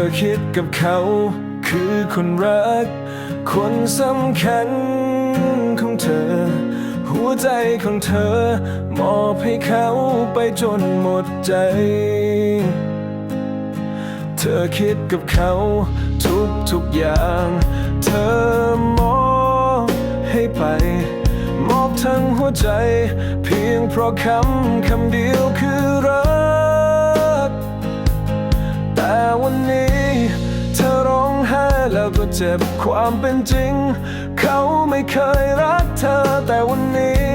อคิดกับเขาคือคนรัก คนสำคัญของเธอ หัวใจของเธอ มอบให้เขาไปจนหมดใจ เธอคิดกับเขาทุกทุกอย่าง เธอมอบให้ไป มอบทั้งหัวใจ เพียงเพราะคำคำเดียวคือรัก วันนี้ เธอร้องไห้แล้วก็เจ็บความเป็นจริง เขาไม่เคยรักเธอแต่วันนี้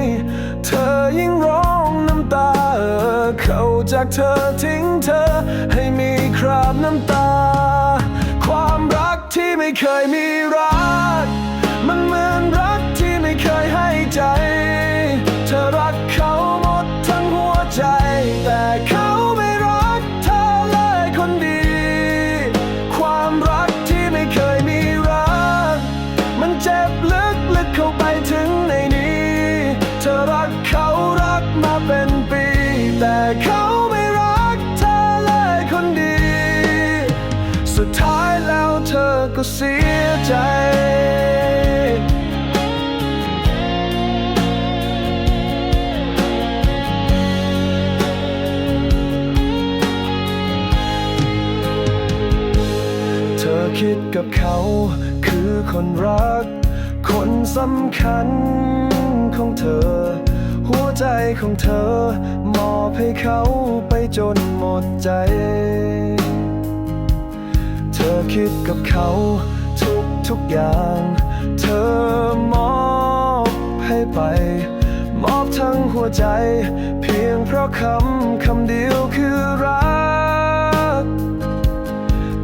เธอยิ่งร้องน้ำตาเอ่อเขาจากเธอทิ้งเธอ ให้มีคราบน้ำตา ความรักที่ไม่เคยมีรัก มันเหมือนรักที่ไม่เคยให้ใจ ก็เสียใจ เธอคิดกับเขาคือคนรัก คนสำคัญของเธอ หัวใจของเธอ มอบให้เขาไปจนหมดใจ คิดกับเขาทุกทุกอย่าง เธอมอบให้ไป มอบทั้งหัวใจ เพียงเพราะคำคำเดียวคือรัก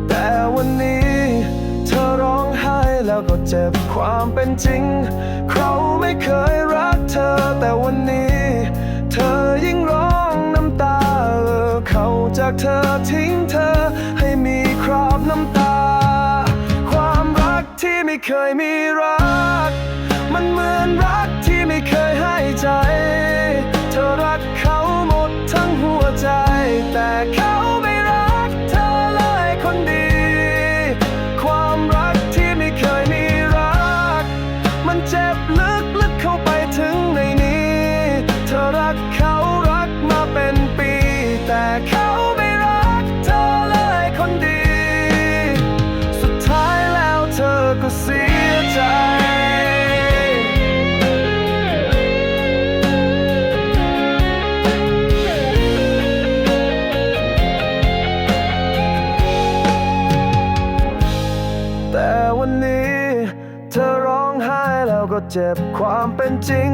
แต่วันนี้ เธอร้องไห้แล้วก็เจ็บความเป็นจริง เขาไม่เคย ไม่เคยมีรัก มันเหมือนรักที่ไม่เคยให้ใจ เธอรักเขาหมดทั้งหัวใจ แต่เขาไม่รักเธอเลยคนดี ความรักที่ไม่เคยมีรัก มันเจ็บลึกลึกเข้าไปถึงในนี้ เธอรักเขารักมาเป็นปี แต่เขา ก็เจ็บความเป็นจริง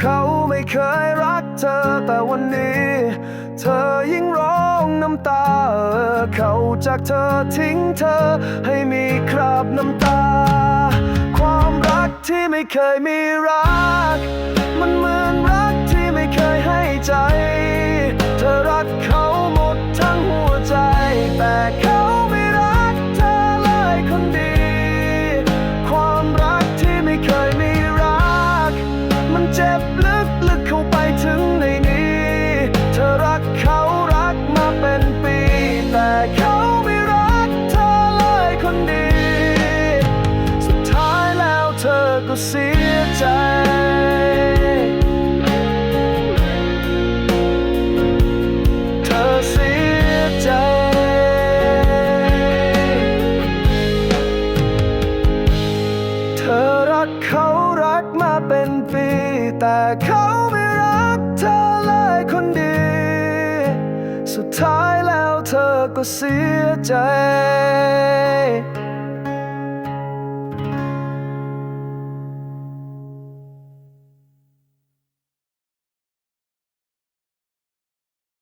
เขาไม่เคยรักเธอแต่วันนี้ เธอยิ่งร้องน้ำตาเอ่อเขาจากเธอทิ้งเธอให้มีคราบน้ำตา ความรักที่ไม่เคยมีรัก มันเหมือน ท้ายแล้วเธอก็เสียใจ